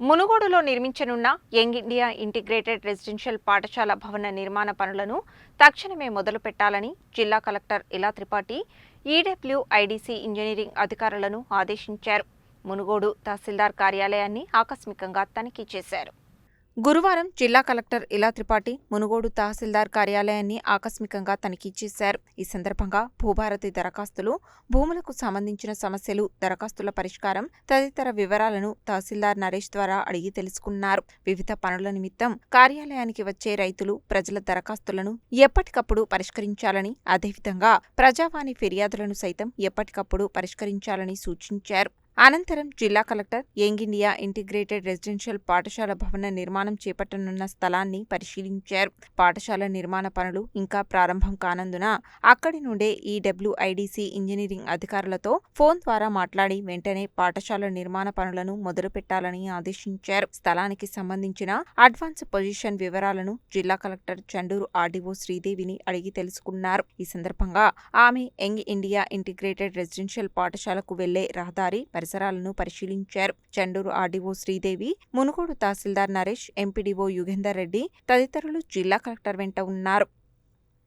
మునుగోడులో నిర్మించనున్న young India integrated residential పాఠశాల భవన నిర్మాణ పనులను తక్షణమే మొదలు పెట్టాలని జిల్లా కలెక్టర్ ఇలా త్రిపాఠి ఈడబ్ల్యూఐడిసి ఇంజనీరింగ్ అధికారులను ఆదేశించారు. మునుగోడు తహసీల్దార్ కార్యాలయాన్ని ఆకస్మికంగా తనిఖీ చేశారు. గురువారం జిల్లా కలెక్టర్ ఇలా త్రిపాఠి మునుగోడు తహసీల్దార్ కార్యాలయాన్ని ఆకస్మికంగా తనిఖీ చేశారు. ఈ సందర్భంగా భూభారతి దరఖాస్తులు భూములకు సంబంధించిన సమస్యలు దరఖాస్తుల పరిష్కారం తదితర వివరాలను తహసీల్దార్ నరేష్ ద్వారా అడిగి తెలుసుకున్నారు. వివిధ పనుల నిమిత్తం కార్యాలయానికి వచ్చే రైతులు ప్రజల దరఖాస్తులను ఎప్పటికప్పుడు పరిష్కరించాలని అదేవిధంగా ప్రజావాణి ఫిర్యాదులను సైతం ఎప్పటికప్పుడు పరిష్కరించాలని సూచించారు. అనంతరం జిల్లా collector young India integrated residential పాఠశాల భవన నిర్మాణం చేపట్టనున్న స్థలాన్ని పరిశీలించారు. పాఠశాల నిర్మాణ పనులు ఇంకా ప్రారంభం కానందున అక్కడి నుండే ఈడబ్ల్యూఐడిసి ఇంజనీరింగ్ అధికారులతో ఫోన్ ద్వారా మాట్లాడి వెంటనే పాఠశాల నిర్మాణ పనులను మొదలుపెట్టాలని ఆదేశించారు. స్థలానికి సంబంధించిన అడ్వాన్స్ పొజిషన్ వివరాలను జిల్లా కలెక్టర్ చండూరు ఆర్డీఓ శ్రీదేవిని అడిగి తెలుసుకున్నారు. ఈ సందర్భంగా ఆమె యంగ్ ఇండియా ఇంటిగ్రేటెడ్ రెసిడెన్షియల్ పాఠశాలకు వెళ్ళే రహదారి పరిసరాలను పరిశీలించారు. చండూరు ఆర్డీఓ శ్రీదేవి మునుగోడు తహసీల్దార్ నరేష్ ఎంపీడీఓ యుగేందర్ రెడ్డి తదితరులు జిల్లా కలెక్టర్ వెంట ఉన్నారు.